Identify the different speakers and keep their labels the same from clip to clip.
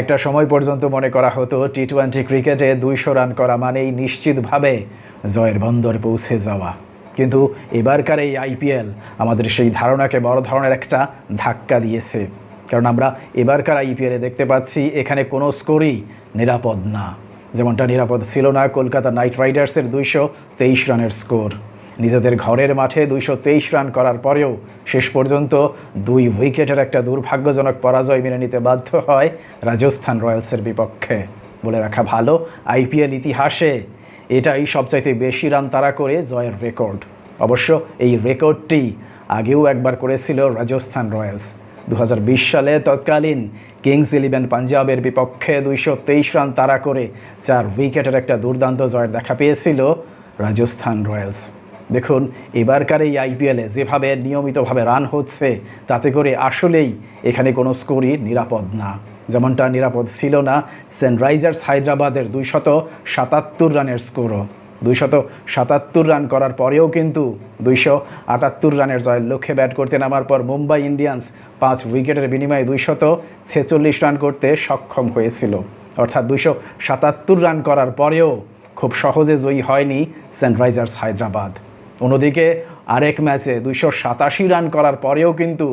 Speaker 1: একটা সময় পর্যন্ত মনে করা হতো টি টোয়েন্টি ক্রিকেটে দুইশো রান করা মানেই নিশ্চিতভাবে জয়ের বন্দর পৌঁছে যাওয়া। কিন্তু এবারকার এই আইপিএল আমাদের সেই ধারণাকে বড় ধরনের একটা ধাক্কা দিয়েছে। কারণ আমরা এবারকার আইপিএলে দেখতে পাচ্ছি, এখানে কোনো স্কোরই নিরাপদ না। যেমনটা নিরাপদ ছিল না কলকাতা নাইট রাইডার্সের দুইশো তেইশ রানের স্কোর। নিজেদের ঘরের মাঠে দুইশো তেইশ রান করার পরেও শেষ পর্যন্ত দুই উইকেটের একটা দুর্ভাগ্যজনক পরাজয় মেনে নিতে বাধ্য হয় রাজস্থান রয়্যালসের বিপক্ষে। বলে রাখা ভালো, আইপিএল ইতিহাসে এটাই সবচাইতে বেশি রান তারা করে জয়ের রেকর্ড। অবশ্য এই রেকর্ডটি আগেও একবার করেছিল রাজস্থান রয়্যালস। দু হাজার বিশ সালে তৎকালীন কিংস ইলেভেন পাঞ্জাবের বিপক্ষে দুইশো তেইশ রান তাড়া করে চার উইকেটের একটা দুর্দান্ত জয়ের দেখা পেয়েছিল রাজস্থান রয়্যালস। দেখুন, এবারকার এই আইপিএলে যেভাবে নিয়মিতভাবে রান হচ্ছে, তাতে করে আসলেই এখানে কোনো স্কোরই নিরাপদ না। যেমনটা নিরাপদ ছিল না সানরাইজার্স হায়দ্রাবাদের দুইশত সাতাত্তর রানের স্কোরও। দুইশত সাতাত্তর রান করার পরেও কিন্তু দুইশো আটাত্তর রানের জয়ের লক্ষ্যে ব্যাট করতে নামার পর মুম্বাই ইন্ডিয়ান্স পাঁচ উইকেটের বিনিময়ে দুইশত ছেচল্লিশ রান করতে সক্ষম হয়েছিল। অর্থাৎ দুইশো সাতাত্তর রান করার পরেও খুব সহজে জয়ী হয়নি সানরাইজার্স হায়দ্রাবাদ। অন্যদিকে আরেক ম্যাচে দুইশো সাতাশি রান করার পরেও কিন্তু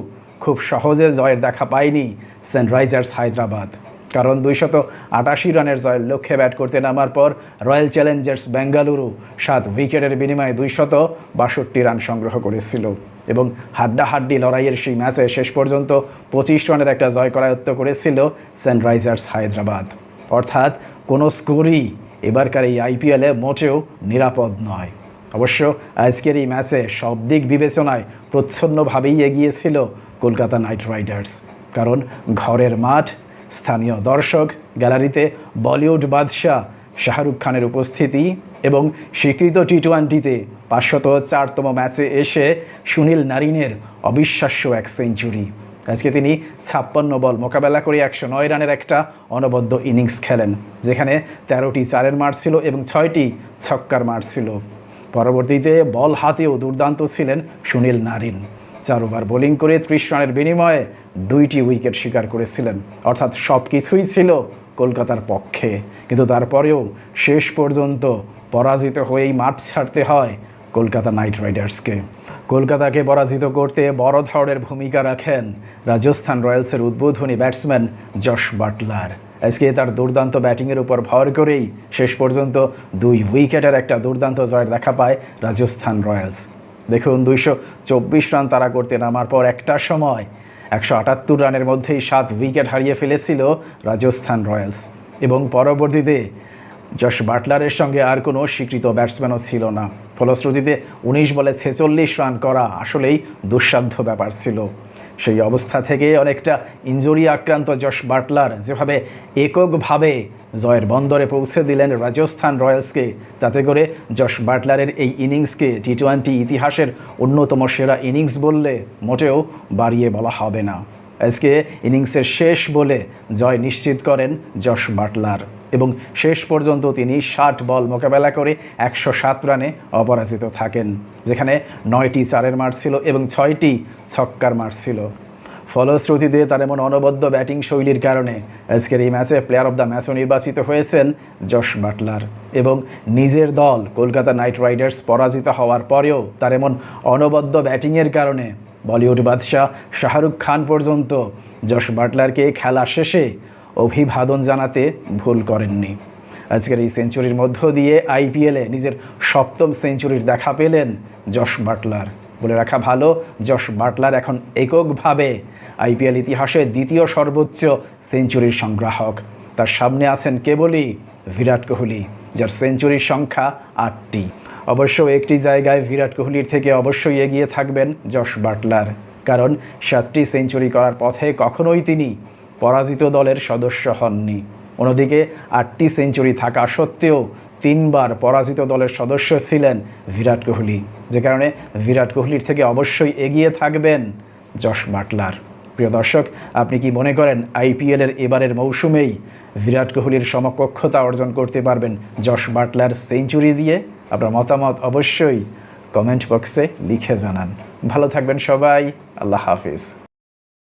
Speaker 1: খুব সহজে জয়ের দেখা পায়নি সানরাইজার্স হায়দ্রাবাদ। কারণ দুইশত আটাশি রানের জয়ের লক্ষ্যে ব্যাট করতে নামার পর রয়্যাল চ্যালেঞ্জার্স বেঙ্গালুরু সাত উইকেটের বিনিময়ে দুইশত বাষট্টি রান সংগ্রহ করেছিল এবং হাড্ডাহাড্ডি লড়াইয়ের সেই ম্যাচে শেষ পর্যন্ত পঁচিশ রানের একটা জয় করায়ত্ত করেছিল সানরাইজার্স হায়দ্রাবাদ। অর্থাৎ কোনো স্কোরই এবারকার এই আইপিএলে মোটেও নিরাপদ নয়। অবশ্য আজকের এই ম্যাচে সব দিক বিবেচনায় প্রচ্ছন্নভাবেই এগিয়েছিল কলকাতা নাইট রাইডার্স। কারণ ঘরের মাঠ, স্থানীয় দর্শক, গ্যালারিতে বলিউড বাদশাহ শাহরুখ খানের উপস্থিতি এবং স্বীকৃত টি টোয়েন্টিতে পাঁচশত চারতম ম্যাচে এসে সুনীল নারিনের অবিশ্বাস্য এক সেঞ্চুরি। আজকে তিনি ছাপ্পান্ন বল মোকাবেলা করে একশো নয় রানের একটা অনবদ্য ইনিংস খেলেন, যেখানে তেরোটি চারের মার ছিল এবং ছয়টি ছক্কার মার ছিল। পরবর্তীতে বল হাতেও দুর্দান্ত ছিলেন সুনীল নারিন। চার ওভার বোলিং করে ত্রিশ রানের বিনিময়ে দুইটি উইকেট শিকার করেছিলেন। অর্থাৎ সব কিছুই ছিল কলকাতার পক্ষে। কিন্তু তারপরেও শেষ পর্যন্ত পরাজিত হয়েই মাঠ ছাড়তে হয় কলকাতা নাইট রাইডার্সকে। কলকাতাকে পরাজিত করতে বড় ধরনের ভূমিকা রাখেন রাজস্থান রয়্যালসের উদ্বোধনী ব্যাটসম্যান যশ বাটলার। আজকে তার দুর্দান্ত ব্যাটিংয়ের উপর ভর করেই শেষ পর্যন্ত দুই উইকেটের একটা দুর্দান্ত জয়ের দেখা পায় রাজস্থান রয়্যালস। দেখুন, দুইশো চব্বিশ রান তারা করতে নামার পর একটা সময় একশো আটাত্তর রানের মধ্যেই সাত উইকেট হারিয়ে ফেলেছিল রাজস্থান রয়্যালস। এবং পরবর্তীতে যশ বাটলারের সঙ্গে আর কোনো স্বীকৃত ব্যাটসম্যানও ছিল না। ফলশ্রুতিতে উনিশ বলে ছেচল্লিশ রান করা আসলেই দুঃসাধ্য ব্যাপার ছিল। সেই অবস্থা থেকে অনেকটা ইঞ্জুরি আক্রান্ত যশ বাটলার যেভাবে এককভাবে জয়ের বন্দরে পৌঁছে দিলেন রাজস্থান রয়্যালসকে, তাতে করে যশ বাটলারের এই ইনিংসকে টি টোয়েন্টি ইতিহাসের অন্যতম সেরা ইনিংস বললে মোটেও বাড়িয়ে বলা হবে না। আজকে ইনিংসের শেষ বলে জয় নিশ্চিত করেন যশ বাটলার। এবং শেষ পর্যন্ত তিনি ষাট বল মোকাবেলা করে একশো সাত রানে অপরাজিত থাকেন, যেখানে নয়টি চারের মার ছিল এবং ছয়টি ছক্কার মার ছিল। ফলশ্রুতিতে তার এমন অনবদ্য ব্যাটিং শৈলীর কারণে আজকের এই ম্যাচে প্লেয়ার অব দ্য ম্যাচও নির্বাচিত হয়েছেন যশ বাটলার এবং নিজের দল কলকাতা নাইট রাইডার্স পরাজিত হওয়ার পরেও তার এমন অনবদ্য ব্যাটিংয়ের কারণে বলিউড বাদশাহ শাহরুখ খান পর্যন্ত যশ বাটলারকে খেলা শেষে অভিবাদন জানাতে ভুল করেননি। আজকের এই সেঞ্চুরির মধ্য দিয়ে আইপিএলে নিজের সপ্তম সেঞ্চুরির দেখা পেলেন যশ বাটলার। বলে রাখা ভালো যশ বাটলার এখন এককভাবে আইপিএল ইতিহাসে দ্বিতীয় সর্বোচ্চ সেঞ্চুরির সংগ্রাহক। তার সামনে আছেন কেবলই বিরাট কোহলি, যার সেঞ্চুরির সংখ্যা আটটি। অবশ্য একটি জায়গায় বিরাট কোহলির থেকে অবশ্যই এগিয়ে থাকবেন যশ বাটলার, কারণ সাতটি সেঞ্চুরি করার পথে কখনোই তিনি পরাজিত দলের সদস্য হননি। অন্যদিকে আটটি সেঞ্চুরি থাকা সত্ত্বেও তিনবার পরাজিত দলের সদস্য ছিলেন বিরাট কোহলি। যে কারণে বিরাট কোহলির থেকে অবশ্যই এগিয়ে থাকবেন যশ বাটলার। প্রিয় দর্শক, আপনি কি মনে করেন আইপিএলের এবারের মৌসুমেই বিরাট কোহলির সমকক্ষতা অর্জন করতে পারবেন যশ বাটলার সেঞ্চুরি দিয়ে? আপনার মতামত অবশ্যই কমেন্ট বক্সে লিখে জানান। ভালো থাকবেন সবাই, আল্লাহ হাফিজ।